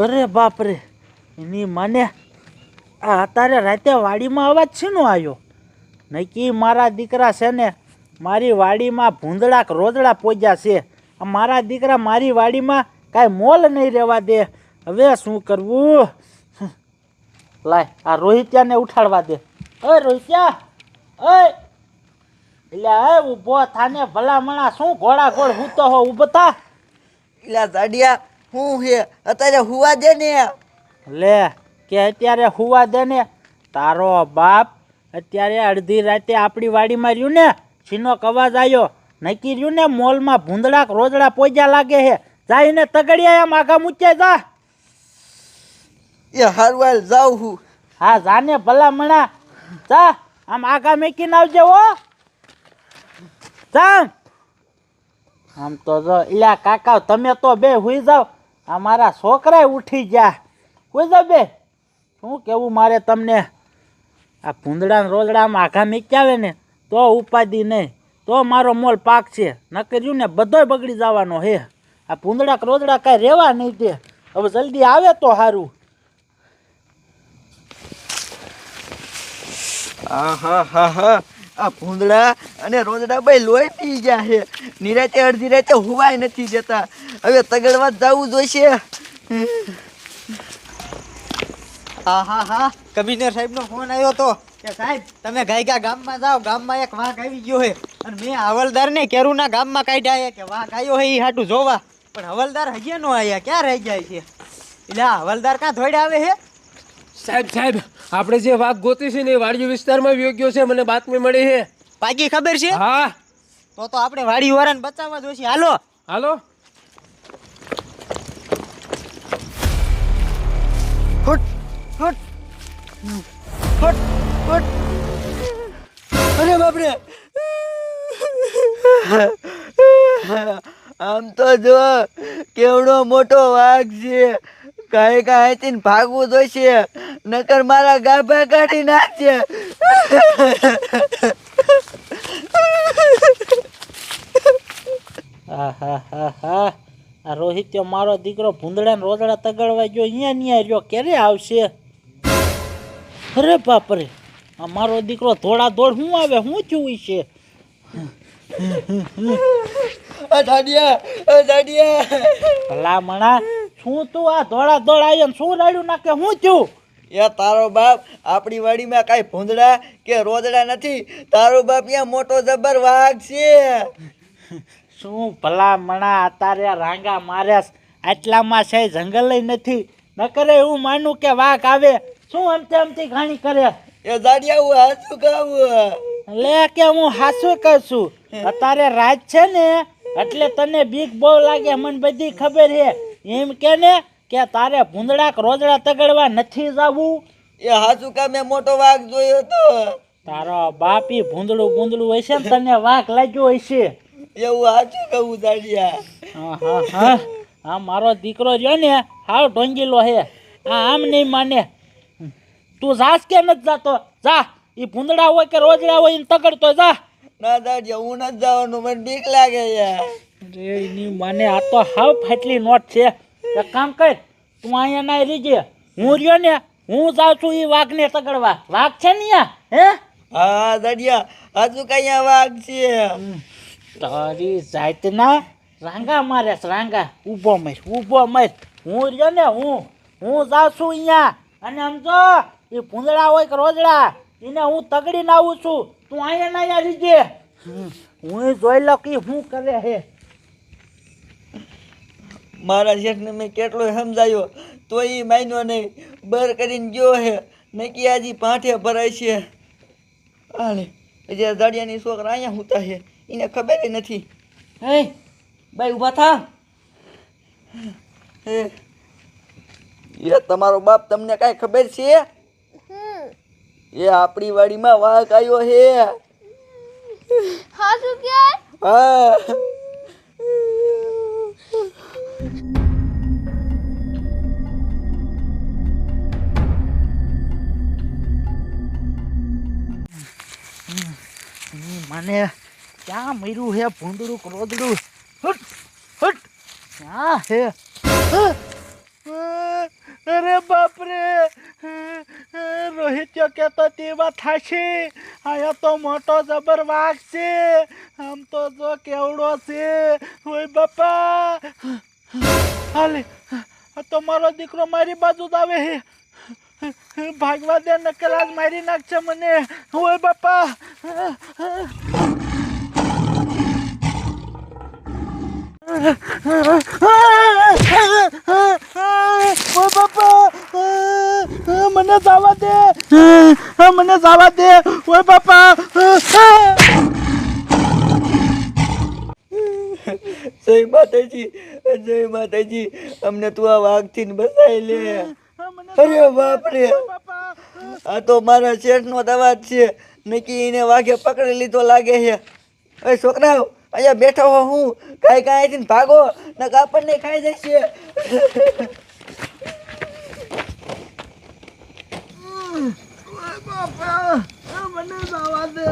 અરે બાપરે, એની મને આ અત્યારે રાતે વાડીમાં અવાજ શેનો આવ્યો? નક્કી મારા દીકરા છે ને, મારી વાડીમાં ભૂંદડા કે રોદડા પોજ્યા છે. મારા દીકરા મારી વાડીમાં કાંઈ મોલ નહીં રહેવા દે. હવે શું કરવું? લાય, આ રોહિત્યાને ઉઠાડવા દે. ઓય રોહિત્યા, ઓય. એટલે હે ઊભો થાને ભલામણા શું ઘોડા ઘોડ હૂતો હો, ઊભો થા. એલા દાડિયા હું હે? અત્યારે હુવા દે ને. લે કે અત્યારે હુવા દે ને? તારો બાપ અત્યારે અડધી રાતે આપણી વાડીમાં રહ્યું ને? છીનો અવાજ આવ્યો નક્કી રહ્યું ને મોલમાં ભૂંદડા રોજડા પોજ્યા લાગે હે? જાઈને તગડિયા એમ આગા મૂકે જા. એ હારવાલ જાઉં હું. હા જાને ભલા મણા જા આમ આગા મેકીને આવજે હો. જા. આમ તો જો ઇલા કાકા તમે તો બે હુઈ જાવ આ મારા છોકરાએ ઉઠી ગયા. કોઈ બે શું કેવું મારે તમને? આ ભૂંદડા ને રોજડામાં આઘા મીક્યાવે ને, તો ઉપાધિ નહીં. તો મારો મોલ પાક છે. ન કર્યું ને બધોય બગડી જવાનો હે. આ ભૂંદડા કે રોજડા કાંઈ રહેવા નહીં તે હવે જલ્દી આવે તો સારું હા હા હા હા આ ભૂંદડા અને રોજડા ભાઈ લોહી પી ગયા છે. નિરાતે અડધી રાતે હોવાય નથી જતા. હવે તગડવા જવું જોઈશે. હા હા. હા કમિશનર સાહેબનો ફોન આવ્યો તો. કે સાહેબ, તમે ગાયકા ગામમાં જાઓ. ગામમાં એક વાઘ આવી ગયો છે. અને મેં હવલદારને કેરુના ગામમાં કાઢ્યા કે વાઘ આવ્યો છે એ હાટું જોવા. પણ હવલદાર હજી નો આવ્યા. ક્યાં રહી જાય છે? એટલે હવલદાર ક્યાં થોડા આવે છે? સાહેબ સાહેબ આપણે જે વાઘ ગોતી છે ને એ વાડિયો વિસ્તારમાં યોગ્ય છે મને બાતમી મળી છે. પાકી ખબર છે? હા. તો તો આપણે વાડી વાળાને બચાવવા જોઈશે હાલો. હાલો. ફટ ફટ. ફટ ફટ. અરે બાપરે. આમ તો જો કેવડો મોટો વાઘ છે. કાંઈ કાંઈ ભાગવું જોઈશે. નકર મારા ગાભા કાઢી નાખશે હા હા હા હા. આ રોહિત્યો મારો દીકરો ભૂંદડા ને રોદડા તગડવા ગયો અહીંયા ન્યા રહ્યો. ક્યારે આવશે? અરે બાપરે આ મારો દીકરો ધોળા ધોળ શું આવે? શું જોઈ છે? આ દાડિયા. ભલા મણા શું તું આ ધોળા દોડ આવ્યો ને શું રાડ્યું નાખે? હું થયું એ તારો બાપ આપણી વાડીમાં કાંઈ ભૂંદડા કે રોદડા નથી. તારો બાપ અહીંયા મોટો જબર વાઘ છે. શું ભલા મણા અતારે રાંગા માર્યાસ આટલામાં છે જંગલ નથી. ન કરે એવું માનું કે વાઘ આવે. શું અમતે અમતી ઘાણી કરે? એ દાડિયા હું હાસું કહું. લે કે હું હાસું કહું છું. અત્યારે રાત છે ને એટલે તને બીક બહુ લાગે. મને બધી ખબર છે એમ કે ને કે તારે ભૂંદડા રોજડા તગડવા નથી જવું. એ હાચું કા મેં મોટો વાઘ જોયો તો તારો બાપી ભૂંદડું ભૂંદડું હશે ને તને વાઘ લાગ્યો હશે એવું હાચું કહું દાડિયા હા હા હા. હા મારો દીકરો રહ્યો ને હાવ ઢોંગીલો હે. હા આમ નહીં માને. તું જાસ કે નથી જાતો? જા એ ભૂંદડા હોય કે રોજડા હોય એને તગડતો જા. ના દાડિયા હું નથી જવાનું મને બીક લાગે એની મને આ તો હાવ ફાટલી નોટ છે. એક કામ કર તું અહીંયા ના રીજે હું રહ્યો ને હું જાઉં છું એ વાઘને તગડવા. વાઘ છે ને અહીંયા? હે? હા દાડિયા હજુ કા વાઘ છે? તારી જાતના રાંગા મારે રાંગા. ઊભો મર ઊભો મર. હું રહ્યો ને હું હું જાઉં છું અહીંયા. અને સમજો એ ભૂંદડા હોય કે રોજડા એને હું તગડીને આવું છું. તું અહીંયા ના યાર રીજે હું જોઈ લો કે શું કરે હે મારા શેઠને મેં કેટલો સમજાયો તો એ માન્યો નહીં. બર કરીને ગયો હે નક્કી આજી પાંઠે ભરાય છે. હાલે જે દાડિયાની છોકરા અહીંયા હુતા છે. એને ખબર નથી. હે ભાઈ ઊભા થા. હે એ તમારો બાપ તમને કાંઈ ખબર છે? એ આપણી વાડીમાં વાઘ આવ્યો હે હા શું કે હા મને ક્યાં મર્યું હે ભૂંડડું ક્રોધડું હટ હટ. ક્યાં હે? અરે બાપરે. રોહિત કહેતો તેવા થાશે. અહીંયા તો મોટો જબર વાઘ છે. આમ તો જો કેવડો છે. ઓય બાપા. હાલે. તો મારો દીકરો મારી બાજુ જ આવે હે. ભાગવા દે નકલ આજ મારી નાખશે મને. ઓય બાપા. ઓ મને જવા દે. મને જવા દે. ઓય બાપા. જય માતાજી જય માતાજી. અમને તું આ વાઘથી ને બચાવી લે અરે બાપ. રે આ તો મારા શેઠનો દવા છે. નકી એને વાઘે પકડી લીધો લાગે છે. એ છોકરાઓ અહીંયા બેઠો હો કાંઈ કાંઈ ભાગો નક આપણને ખાઈ જશે. મને જવા દે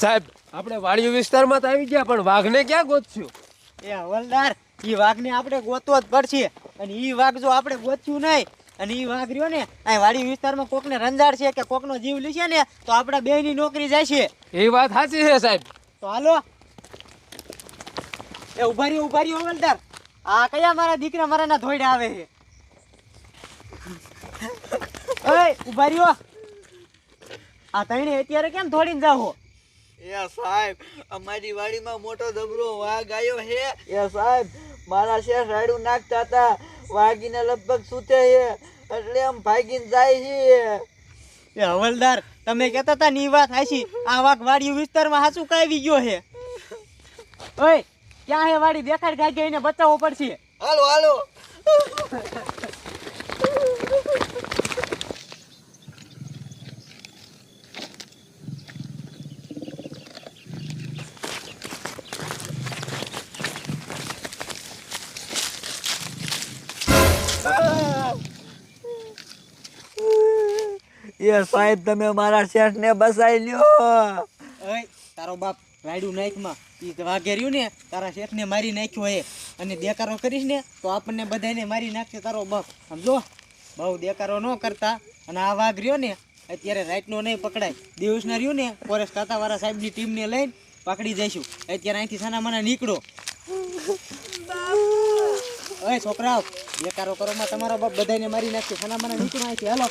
સાહેબ આપણે વાડિયો વિસ્તારમાં તો આવી ગયા પણ વાઘને ક્યાં ગોતશું? એ હવલદાર ઈ વાઘને આપણે ગોતવો જ પડશે. અને ઈ વાઘ જો આપણે ગોત્યું નહીં અને ઈ વાઘ રહ્યો ને આ વાડી વિસ્તારમાં કોકને રંજાડ છે કે કોકનો જીવ લીશે ને તો આપણા બેયની નોકરી જાય છે એ વાત સાચી છે સાહેબ. તો હાલો એ ઊભા રહ્યો ઊભા રહ્યો હવલદાર. આ કયા મારા દીકરા મારાના ધોઈડા આવે છે? ઓય ઊભા રહ્યો. આ તઈને અત્યારે કેમ ધોડીને જાવો એ સાહેબ અમારી વાડીમાં મોટો દબરો વાઘ આવ્યો હે એ સાહેબ મારા શેઠ રાડું નાખતા હતા. વાઘીને લગભગ સૂતે છે. એટલે આમ ભાગીને જાય છે. એ હવલદાર તમે કહેતા હતા ની વાત હાશી આ વાઘ વાડી વિસ્તારમાં હાચું કાવી ગયો છે. ઓય ક્યાં હે વાડી? દેખાડ ગાગે એને બચાવવો પડશે. હાલો હાલો. એ સાહેબ તમે મારા શેઠને બસાઈ લ્યો. ઓય તારો બાપ રાયડું નાખમાં ઈ વાઘે રહ્યું ને તારા શેઠને મારી નાખ્યો હે. અને દેકારો કરીશ ને તો આપણને બધાને મારી નાખશે તારો બાપ. સમજો? બહુ દેકારો ન કરતા. અને આ વાઘ રહ્યો ને અત્યારે રાઈટનો નહીં પકડાય. દિવસના રહ્યું ને ફોરેસ્ટ ખાતાવાળા સાહેબની ટીમને લઈને પકડી જઈશું. અત્યારે અહીંથી સાના માના નીકળો ઓય છોકરાઓ બેકારો કરોમાં તમારો બાપ બધાને મારી નાખશે. સાના માના નીકળો અહીંથી. હાલો.